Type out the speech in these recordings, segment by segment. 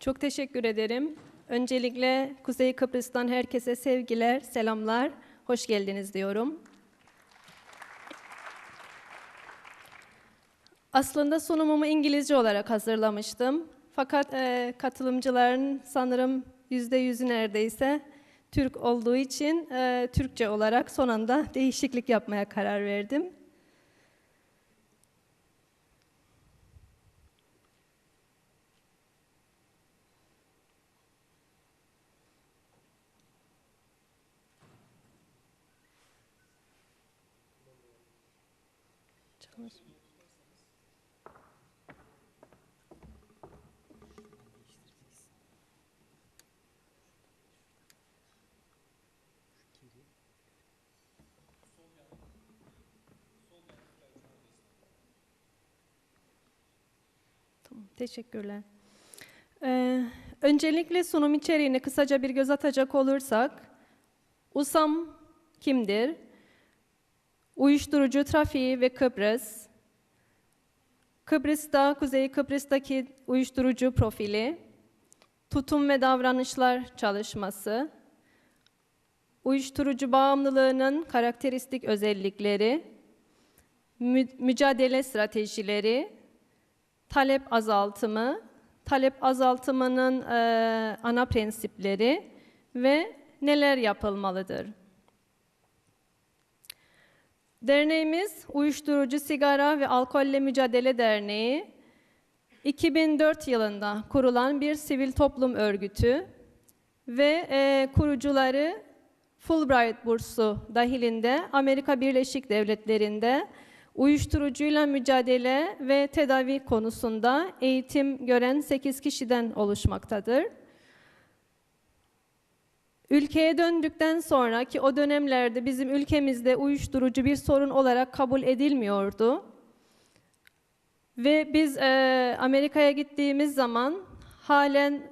Çok teşekkür ederim. Öncelikle Kuzey Kıbrıs'tan herkese sevgiler, selamlar. Hoş geldiniz diyorum. Aslında sunumumu İngilizce olarak hazırlamıştım. Fakat e, katılımcıların sanırım yüzde yüzü neredeyse Türk olduğu için e, Türkçe olarak son anda değişiklik yapmaya karar verdim. Teşekkürler. Ee, öncelikle sunum içeriğine kısaca bir göz atacak olursak, USAM kimdir? Uyuşturucu trafiği ve Kıbrıs, Kıbrıs'ta, Kuzey Kıbrıs'taki uyuşturucu profili, tutum ve davranışlar çalışması, uyuşturucu bağımlılığının karakteristik özellikleri, mü- mücadele stratejileri, talep azaltımı, talep azaltımının eee, ana prensipleri ve neler yapılmalıdır? Derneğimiz Uyuşturucu, Sigara ve Alkolle Mücadele Derneği 2004 yılında kurulan bir sivil toplum örgütü ve eee, kurucuları Fulbright bursu dahilinde Amerika Birleşik Devletleri'nde uyuşturucuyla mücadele ve tedavi konusunda eğitim gören 8 kişiden oluşmaktadır. Ülkeye döndükten sonra ki o dönemlerde bizim ülkemizde uyuşturucu bir sorun olarak kabul edilmiyordu. Ve biz eee, Amerika'ya gittiğimiz zaman halen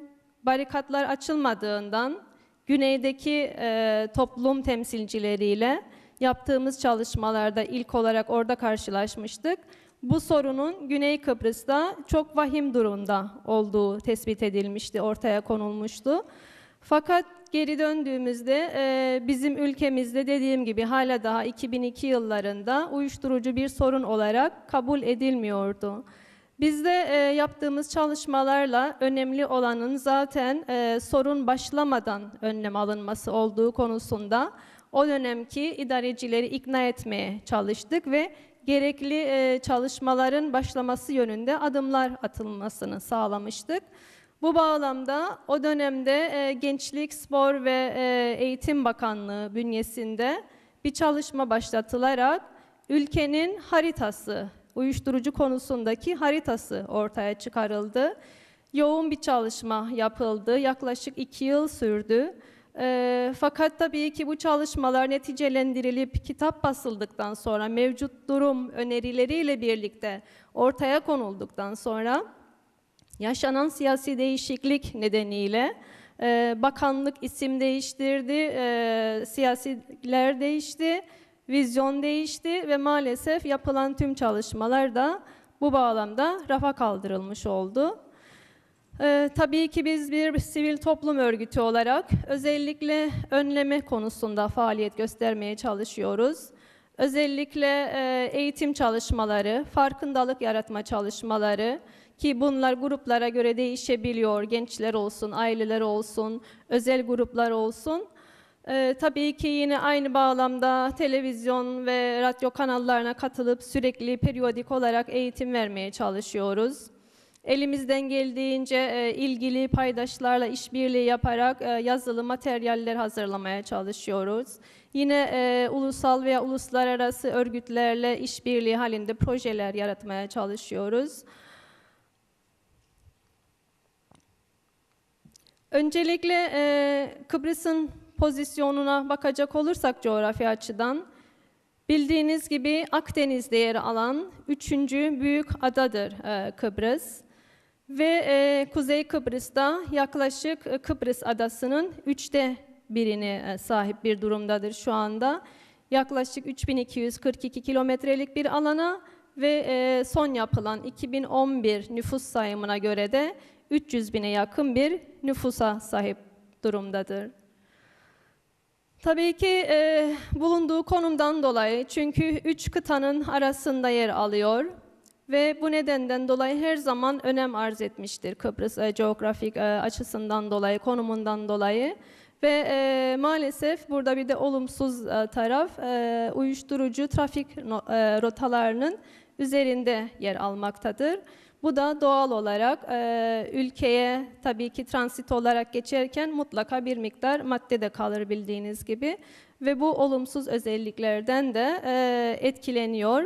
barikatlar açılmadığından güneydeki eee, toplum temsilcileriyle yaptığımız çalışmalarda ilk olarak orada karşılaşmıştık. Bu sorunun Güney Kıbrıs'ta çok vahim durumda olduğu tespit edilmişti, ortaya konulmuştu. Fakat geri döndüğümüzde e, bizim ülkemizde dediğim gibi hala daha 2002 yıllarında uyuşturucu bir sorun olarak kabul edilmiyordu. Bizde e, yaptığımız çalışmalarla önemli olanın zaten e, sorun başlamadan önlem alınması olduğu konusunda o dönemki idarecileri ikna etmeye çalıştık ve gerekli e, çalışmaların başlaması yönünde adımlar atılmasını sağlamıştık. Bu bağlamda o dönemde e, Gençlik, Spor ve e, Eğitim Bakanlığı bünyesinde bir çalışma başlatılarak ülkenin haritası, uyuşturucu konusundaki haritası ortaya çıkarıldı. Yoğun bir çalışma yapıldı, yaklaşık iki yıl sürdü. E, fakat tabii ki bu çalışmalar neticelendirilip kitap basıldıktan sonra mevcut durum önerileriyle birlikte ortaya konulduktan sonra yaşanan siyasi değişiklik nedeniyle e, bakanlık isim değiştirdi, e, siyasiler değişti, vizyon değişti ve maalesef yapılan tüm çalışmalar da bu bağlamda rafa kaldırılmış oldu. Ee, tabii ki biz bir sivil toplum örgütü olarak özellikle önleme konusunda faaliyet göstermeye çalışıyoruz. Özellikle e, eğitim çalışmaları, farkındalık yaratma çalışmaları ki bunlar gruplara göre değişebiliyor. Gençler olsun, aileler olsun, özel gruplar olsun. Ee, tabii ki yine aynı bağlamda televizyon ve radyo kanallarına katılıp sürekli periyodik olarak eğitim vermeye çalışıyoruz. Elimizden geldiğince e, ilgili paydaşlarla işbirliği yaparak e, yazılı materyaller hazırlamaya çalışıyoruz. Yine e, ulusal veya uluslararası örgütlerle işbirliği halinde projeler yaratmaya çalışıyoruz. Öncelikle e, Kıbrıs'ın pozisyonuna bakacak olursak coğrafya açıdan, bildiğiniz gibi Akdeniz'de yer alan üçüncü büyük adadır e, Kıbrıs. Ve e, Kuzey Kıbrıs'ta yaklaşık e, Kıbrıs adasının üçte birine e, sahip bir durumdadır şu anda. Yaklaşık 3242 kilometrelik bir alana ve e, son yapılan 2011 nüfus sayımına göre de 300 bine yakın bir nüfusa sahip durumdadır. Tabii ki e, bulunduğu konumdan dolayı çünkü üç kıtanın arasında yer alıyor ve bu nedenden dolayı her zaman önem arz etmiştir Kıbrıs e, coğrafik e, açısından dolayı, konumundan dolayı. Ve e, maalesef burada bir de olumsuz e, taraf e, uyuşturucu trafik no, e, rotalarının üzerinde yer almaktadır. Bu da doğal olarak e, ülkeye tabii ki transit olarak geçerken mutlaka bir miktar madde de kalır bildiğiniz gibi ve bu olumsuz özelliklerden de e, etkileniyor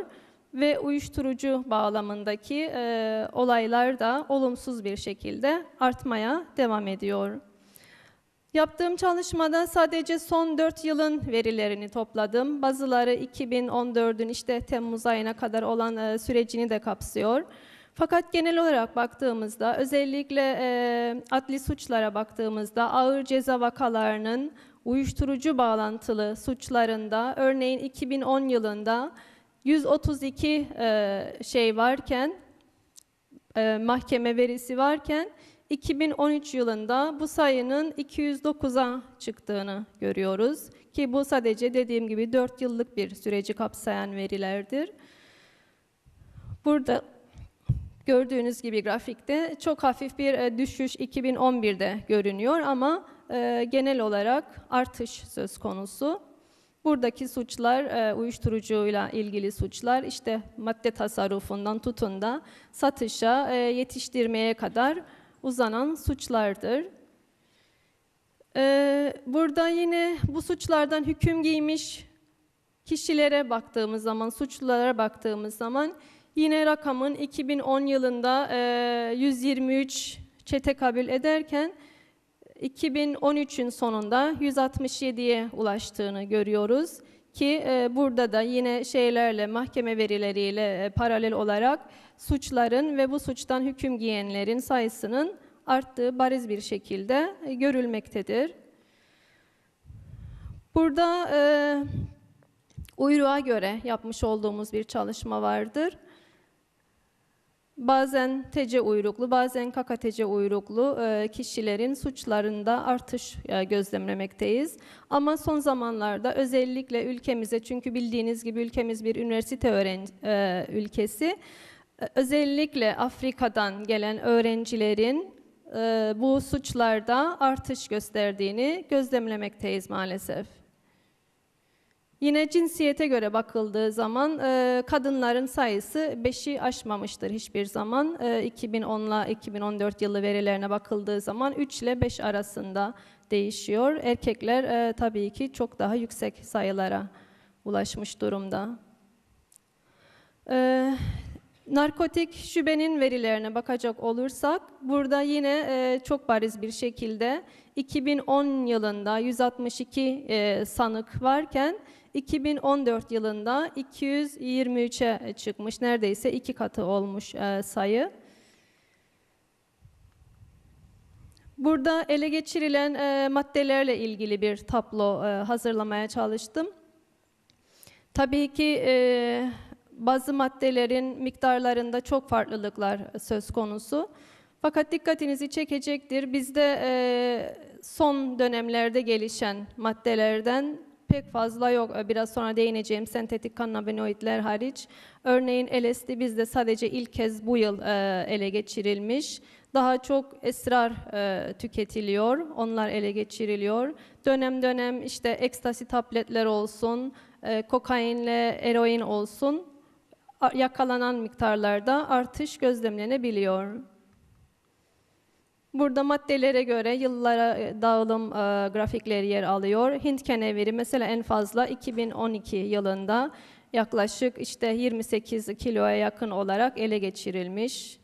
ve uyuşturucu bağlamındaki e, olaylar da olumsuz bir şekilde artmaya devam ediyor. Yaptığım çalışmada sadece son 4 yılın verilerini topladım. Bazıları 2014'ün işte Temmuz ayına kadar olan e, sürecini de kapsıyor. Fakat genel olarak baktığımızda özellikle e, adli suçlara baktığımızda ağır ceza vakalarının uyuşturucu bağlantılı suçlarında örneğin 2010 yılında 132 e, şey varken e, mahkeme verisi varken 2013 yılında bu sayının 209'a çıktığını görüyoruz ki bu sadece dediğim gibi 4 yıllık bir süreci kapsayan verilerdir. Burada gördüğünüz gibi grafikte çok hafif bir e, düşüş 2011'de görünüyor ama genel olarak artış söz konusu. Buradaki suçlar, e, uyuşturucuyla ilgili suçlar işte madde tasarrufundan tutun da satışa, yetiştirmeye kadar uzanan suçlardır. Burada yine bu suçlardan hüküm giymiş kişilere baktığımız zaman, suçlulara baktığımız zaman Yine rakamın 2010 yılında e, 123 çete kabul ederken 2013'ün sonunda 167'ye ulaştığını görüyoruz ki e, burada da yine şeylerle mahkeme verileriyle e, paralel olarak suçların ve bu suçtan hüküm giyenlerin sayısının arttığı bariz bir şekilde e, görülmektedir. Burada e, uyruğa göre yapmış olduğumuz bir çalışma vardır. Bazen TC uyruklu, bazen KKTC uyruklu e, kişilerin suçlarında artış e, gözlemlemekteyiz. Ama son zamanlarda özellikle ülkemize, çünkü bildiğiniz gibi ülkemiz bir üniversite e, ülkesi, özellikle Afrika'dan gelen öğrencilerin bu suçlarda artış gösterdiğini gözlemlemekteyiz maalesef. Yine cinsiyete göre bakıldığı zaman e, kadınların sayısı 5'i aşmamıştır hiçbir zaman. E, 2010 ile 2014 yılı verilerine bakıldığı zaman 3 ile 5 arasında değişiyor. Erkekler e, tabii ki çok daha yüksek sayılara ulaşmış durumda. E, narkotik şubenin verilerine bakacak olursak, burada yine e, çok bariz bir şekilde 2010 yılında 162 e, sanık varken 2014 yılında 223'e çıkmış. Neredeyse iki katı olmuş e, sayı. Burada ele geçirilen e, maddelerle ilgili bir tablo e, hazırlamaya çalıştım. Tabii ki bazı maddelerin miktarlarında çok farklılıklar söz konusu. Fakat dikkatinizi çekecektir. Bizde son dönemlerde gelişen maddelerden pek fazla yok. Ee, biraz sonra değineceğim sentetik kannabinoidler hariç. Örneğin LSD bizde sadece ilk kez bu yıl e, ele geçirilmiş. Daha çok esrar e, tüketiliyor, onlar ele geçiriliyor. Dönem dönem işte ekstasi tabletler olsun, e, kokainle eroin olsun, yakalanan miktarlarda artış gözlemlenebiliyor. Burada maddelere göre yıllara e, dağılım e, grafikleri yer alıyor. Hint keneviri mesela en fazla 2012 yılında yaklaşık işte 28 kiloya yakın olarak ele geçirilmiş.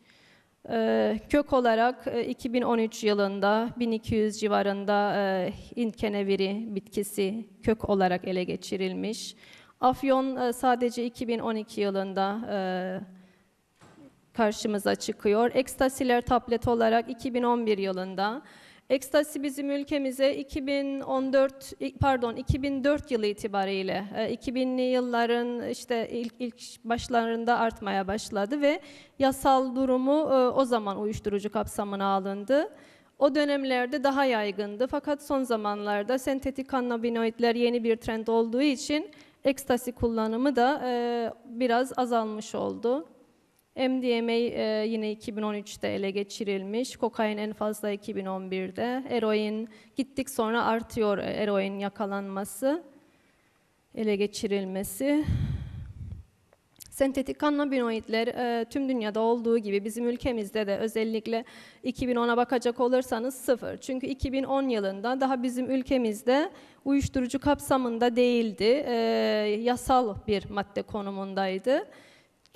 E, kök olarak e, 2013 yılında 1200 civarında e, Hint keneviri bitkisi kök olarak ele geçirilmiş. Afyon e, sadece 2012 yılında e, karşımıza çıkıyor. Ekstasiler tablet olarak 2011 yılında, Ekstasi bizim ülkemize 2014 pardon 2004 yılı itibariyle e, 2000'li yılların işte ilk, ilk başlarında artmaya başladı ve yasal durumu e, o zaman uyuşturucu kapsamına alındı. O dönemlerde daha yaygındı fakat son zamanlarda sentetik kannabinoidler yeni bir trend olduğu için ekstasi kullanımı da e, biraz azalmış oldu. MDMA e, yine 2013'te ele geçirilmiş, kokain en fazla 2011'de, eroin gittik sonra artıyor e, eroin yakalanması, ele geçirilmesi. Sentetik kannabinoidler e, tüm dünyada olduğu gibi bizim ülkemizde de özellikle 2010'a bakacak olursanız sıfır. Çünkü 2010 yılında daha bizim ülkemizde uyuşturucu kapsamında değildi, e, yasal bir madde konumundaydı.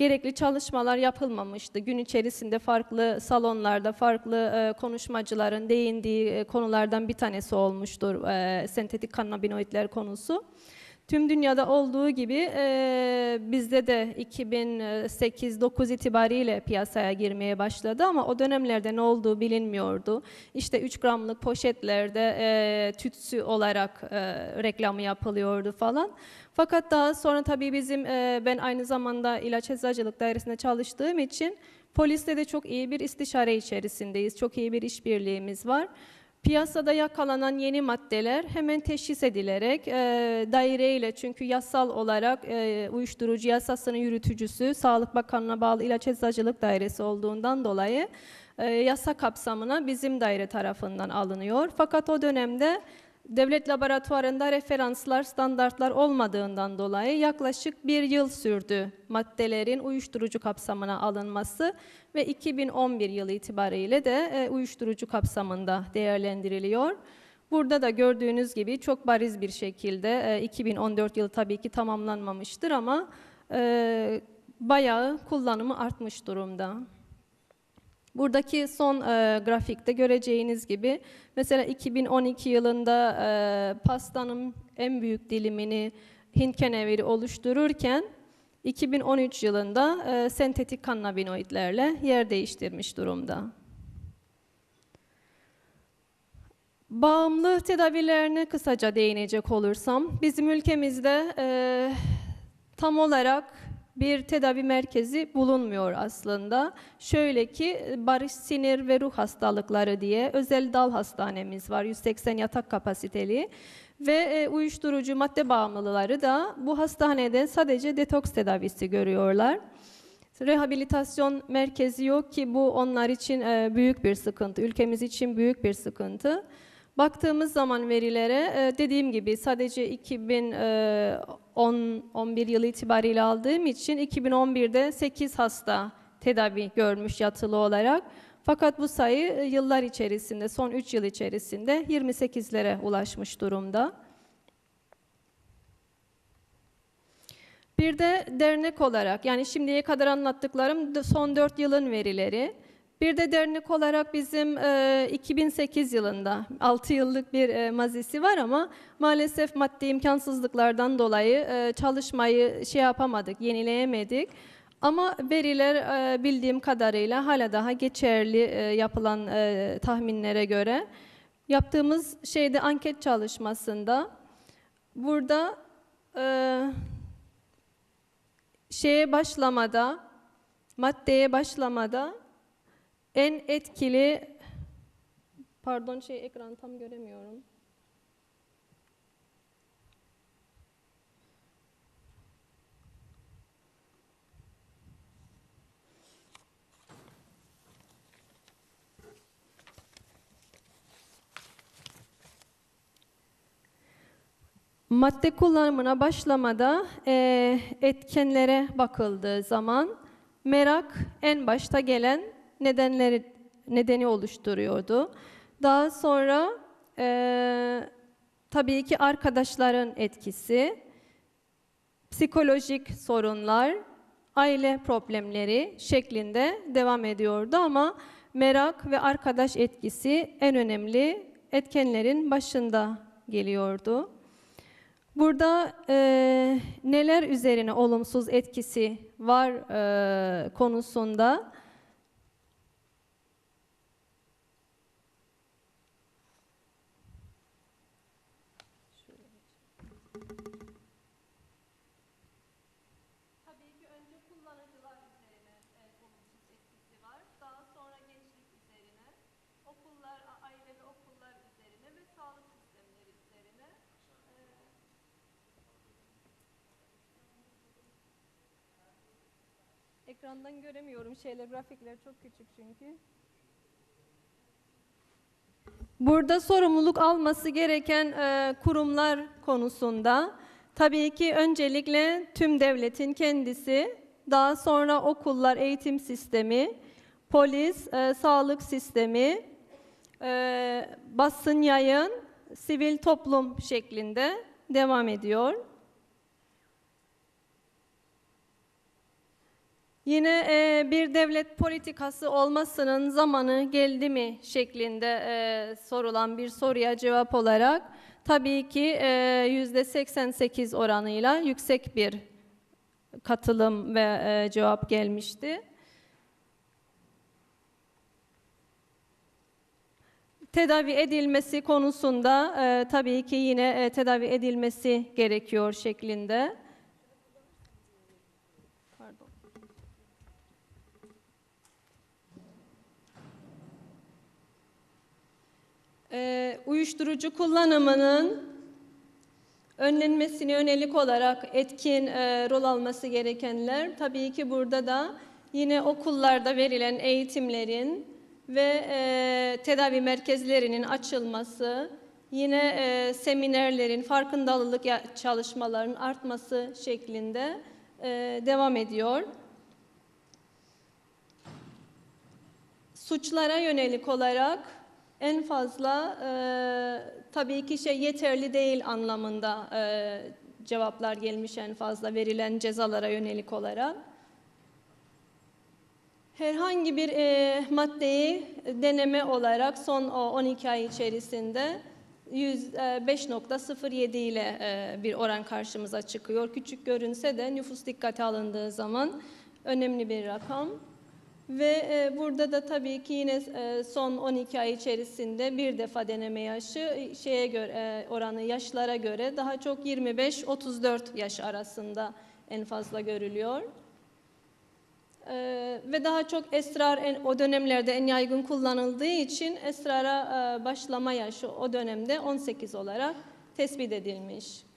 Gerekli çalışmalar yapılmamıştı. Gün içerisinde farklı salonlarda farklı e, konuşmacıların değindiği e, konulardan bir tanesi olmuştur e, sentetik kannabinoidler konusu. Tüm dünyada olduğu gibi e, bizde de 2008-9 itibariyle piyasaya girmeye başladı ama o dönemlerde ne olduğu bilinmiyordu. İşte 3 gramlık poşetlerde e, tütsü olarak e, reklamı yapılıyordu falan. Fakat daha sonra tabii bizim e, ben aynı zamanda ilaç eczacılık dairesinde çalıştığım için polisle de çok iyi bir istişare içerisindeyiz. Çok iyi bir işbirliğimiz var. Piyasada yakalanan yeni maddeler hemen teşhis edilerek e, daireyle çünkü yasal olarak e, uyuşturucu yasasının yürütücüsü Sağlık Bakanlığı'na bağlı ilaç eczacılık dairesi olduğundan dolayı e, yasa kapsamına bizim daire tarafından alınıyor. Fakat o dönemde devlet laboratuvarında referanslar, standartlar olmadığından dolayı yaklaşık bir yıl sürdü maddelerin uyuşturucu kapsamına alınması ve 2011 yılı itibariyle de e, uyuşturucu kapsamında değerlendiriliyor. Burada da gördüğünüz gibi çok bariz bir şekilde e, 2014 yılı tabii ki tamamlanmamıştır ama e, bayağı kullanımı artmış durumda. Buradaki son e, grafikte göreceğiniz gibi mesela 2012 yılında e, pastanın en büyük dilimini Hint keneviri oluştururken 2013 yılında e, sentetik kannabinoidlerle yer değiştirmiş durumda. Bağımlı tedavilerine kısaca değinecek olursam, bizim ülkemizde e, tam olarak bir tedavi merkezi bulunmuyor aslında. Şöyle ki barış sinir ve ruh hastalıkları diye özel dal hastanemiz var 180 yatak kapasiteli ve e, uyuşturucu madde bağımlıları da bu hastanede sadece detoks tedavisi görüyorlar. Rehabilitasyon merkezi yok ki bu onlar için e, büyük bir sıkıntı, ülkemiz için büyük bir sıkıntı. Baktığımız zaman verilere e, dediğim gibi sadece 2010-11 yılı itibariyle aldığım için 2011'de 8 hasta tedavi görmüş yatılı olarak. Fakat bu sayı yıllar içerisinde, son 3 yıl içerisinde 28'lere ulaşmış durumda. Bir de dernek olarak, yani şimdiye kadar anlattıklarım son 4 yılın verileri. Bir de dernek olarak bizim e, 2008 yılında 6 yıllık bir e, mazisi var ama maalesef maddi imkansızlıklardan dolayı e, çalışmayı şey yapamadık, yenileyemedik. Ama veriler e, bildiğim kadarıyla hala daha geçerli e, yapılan e, tahminlere göre. Yaptığımız şeyde anket çalışmasında burada e, şeye başlamada, maddeye başlamada en etkili pardon şey ekran tam göremiyorum. Madde kullanımına başlamada e, etkenlere bakıldığı zaman merak en başta gelen nedenleri nedeni oluşturuyordu. Daha sonra e, tabii ki arkadaşların etkisi, psikolojik sorunlar, aile problemleri şeklinde devam ediyordu ama merak ve arkadaş etkisi en önemli etkenlerin başında geliyordu. Burada e, neler üzerine olumsuz etkisi var e, konusunda Tabii ki önce kullanıcılar üzerine e, olumsuz etkisi var. Daha sonra gençlik üzerine, okullar, a- aile ve okullar üzerine ve sağlık sistemleri üzerine. E, Ekrandan göremiyorum şeyler, grafikler çok küçük çünkü. Burada sorumluluk alması gereken e, kurumlar konusunda tabii ki öncelikle tüm devletin kendisi, daha sonra okullar, eğitim sistemi, polis, e, sağlık sistemi, e, basın yayın, sivil toplum şeklinde devam ediyor. Yine e, bir devlet politikası olmasının zamanı geldi mi şeklinde e, sorulan bir soruya cevap olarak tabii ki e, yüzde 88 oranıyla yüksek bir katılım ve e, cevap gelmişti. Tedavi edilmesi konusunda e, tabii ki yine e, tedavi edilmesi gerekiyor şeklinde. Ee, uyuşturucu kullanımının önlenmesine yönelik olarak etkin e, rol alması gerekenler tabii ki burada da yine okullarda verilen eğitimlerin ve e, tedavi merkezlerinin açılması, yine e, seminerlerin, farkındalık çalışmalarının artması şeklinde e, devam ediyor. Suçlara yönelik olarak en fazla e, tabii ki şey yeterli değil anlamında e, cevaplar gelmiş en fazla verilen cezalara yönelik olarak. Herhangi bir e, maddeyi deneme olarak son o 12 ay içerisinde 100, e, 5.07 ile e, bir oran karşımıza çıkıyor. Küçük görünse de nüfus dikkate alındığı zaman önemli bir rakam. Ve e, burada da tabii ki yine e, son 12 ay içerisinde bir defa deneme yaşı e, şeye göre e, oranı yaşlara göre daha çok 25-34 yaş arasında en fazla görülüyor. E, ve daha çok esrar en, o dönemlerde en yaygın kullanıldığı için esrara e, başlama yaşı o dönemde 18 olarak tespit edilmiş.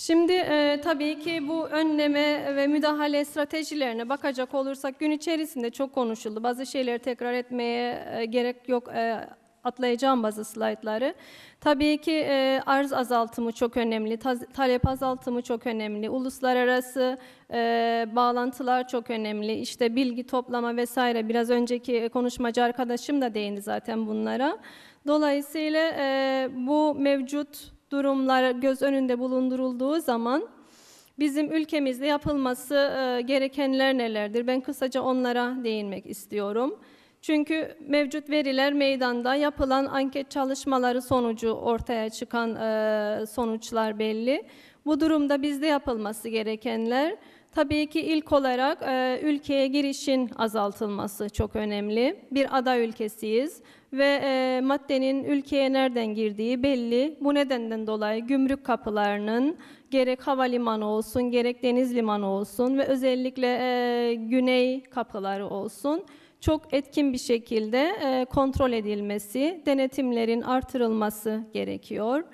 Şimdi e, tabii ki bu önleme ve müdahale stratejilerine bakacak olursak gün içerisinde çok konuşuldu. Bazı şeyleri tekrar etmeye e, gerek yok. E, atlayacağım bazı slaytları. Tabii ki e, arz azaltımı çok önemli, taz- talep azaltımı çok önemli, uluslararası e, bağlantılar çok önemli, işte bilgi toplama vesaire. Biraz önceki konuşmacı arkadaşım da değindi zaten bunlara. Dolayısıyla e, bu mevcut durumlar göz önünde bulundurulduğu zaman bizim ülkemizde yapılması e, gerekenler nelerdir? Ben kısaca onlara değinmek istiyorum. Çünkü mevcut veriler meydanda yapılan anket çalışmaları sonucu ortaya çıkan e, sonuçlar belli. Bu durumda bizde yapılması gerekenler tabii ki ilk olarak e, ülkeye girişin azaltılması çok önemli. Bir ada ülkesiyiz ve e, maddenin ülkeye nereden girdiği belli. Bu nedenden dolayı gümrük kapılarının gerek havalimanı olsun gerek deniz limanı olsun ve özellikle e, güney kapıları olsun çok etkin bir şekilde e, kontrol edilmesi, denetimlerin artırılması gerekiyor.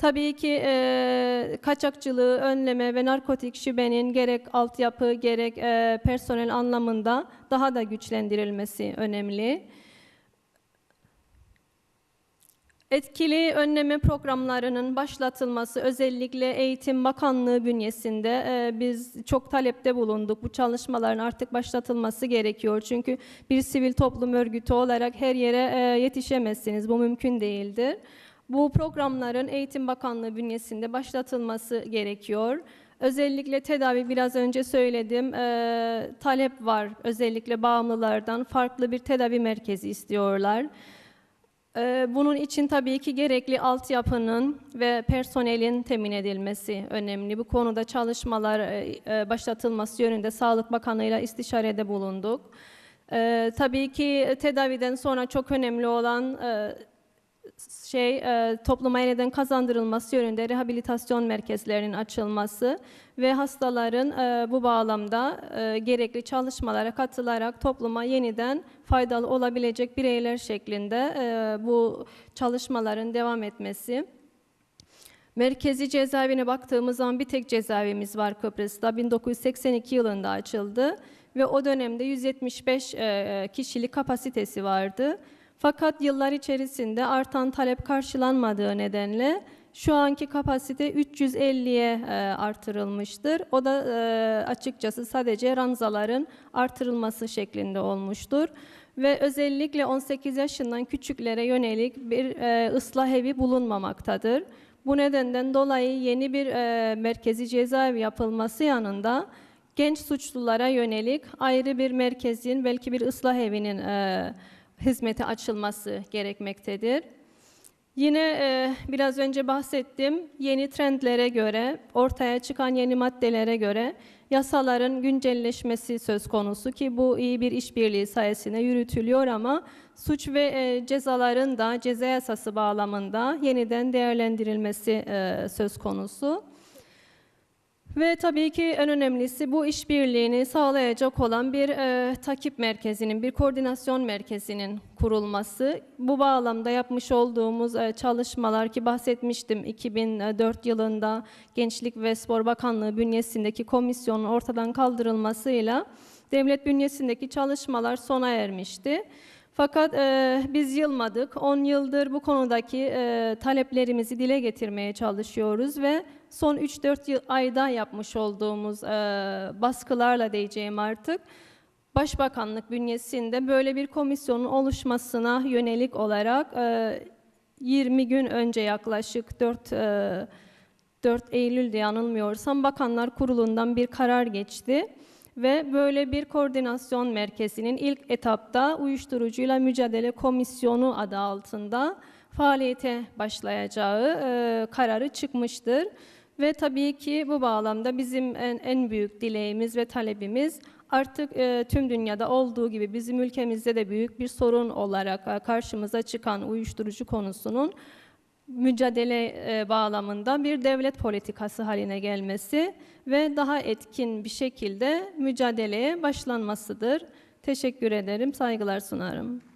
Tabii ki e, kaçakçılığı önleme ve narkotik şubenin gerek altyapı gerek e, personel anlamında daha da güçlendirilmesi önemli. Etkili önleme programlarının başlatılması özellikle Eğitim Bakanlığı bünyesinde e, biz çok talepte bulunduk. Bu çalışmaların artık başlatılması gerekiyor. Çünkü bir sivil toplum örgütü olarak her yere e, yetişemezsiniz. Bu mümkün değildir. Bu programların Eğitim Bakanlığı bünyesinde başlatılması gerekiyor. Özellikle tedavi biraz önce söyledim. e, talep var özellikle bağımlılardan farklı bir tedavi merkezi istiyorlar. Ee, Bunun için tabii ki gerekli altyapının ve personelin temin edilmesi önemli. Bu konuda çalışmalar e, e, başlatılması yönünde Sağlık Bakanı'yla istişarede bulunduk. Ee, Tabii ki tedaviden sonra çok önemli olan e, şey e, topluma yeniden kazandırılması yönünde rehabilitasyon merkezlerinin açılması ve hastaların e, bu bağlamda e, gerekli çalışmalara katılarak topluma yeniden faydalı olabilecek bireyler şeklinde e, bu çalışmaların devam etmesi. Merkezi cezaevine baktığımız zaman bir tek cezaevimiz var Kıbrıs'ta. 1982 yılında açıldı ve o dönemde 175 e, kişilik kapasitesi vardı. Fakat yıllar içerisinde artan talep karşılanmadığı nedenle şu anki kapasite 350'ye e, artırılmıştır. O da e, açıkçası sadece ranzaların artırılması şeklinde olmuştur. Ve özellikle 18 yaşından küçüklere yönelik bir e, ıslah evi bulunmamaktadır. Bu nedenden dolayı yeni bir merkezi cezaevi yapılması yanında genç suçlulara yönelik ayrı bir merkezin belki bir ıslah evinin e, hizmete açılması gerekmektedir. Yine e, biraz önce bahsettim yeni trendlere göre, ortaya çıkan yeni maddelere göre yasaların güncelleşmesi söz konusu ki bu iyi bir işbirliği sayesinde yürütülüyor ama suç ve e, cezaların da ceza yasası bağlamında yeniden değerlendirilmesi e, söz konusu. Ve tabii ki en önemlisi bu işbirliğini sağlayacak olan bir e, takip merkezinin, bir koordinasyon merkezinin kurulması. Bu bağlamda yapmış olduğumuz e, çalışmalar ki bahsetmiştim 2004 yılında Gençlik ve Spor Bakanlığı bünyesindeki komisyonun ortadan kaldırılmasıyla devlet bünyesindeki çalışmalar sona ermişti. Fakat e, biz yılmadık. 10 yıldır bu konudaki e, taleplerimizi dile getirmeye çalışıyoruz ve son 3-4 yıl ayda yapmış olduğumuz e, baskılarla diyeceğim artık Başbakanlık bünyesinde böyle bir komisyonun oluşmasına yönelik olarak e, 20 gün önce yaklaşık 4 e, 4 Eylül'de yanılmıyorsam Bakanlar Kurulu'ndan bir karar geçti ve böyle bir koordinasyon merkezinin ilk etapta uyuşturucuyla mücadele komisyonu adı altında faaliyete başlayacağı e, kararı çıkmıştır. Ve tabii ki bu bağlamda bizim en, en büyük dileğimiz ve talebimiz artık e, tüm dünyada olduğu gibi bizim ülkemizde de büyük bir sorun olarak e, karşımıza çıkan uyuşturucu konusunun mücadele e, bağlamında bir devlet politikası haline gelmesi ve daha etkin bir şekilde mücadeleye başlanmasıdır. Teşekkür ederim, saygılar sunarım.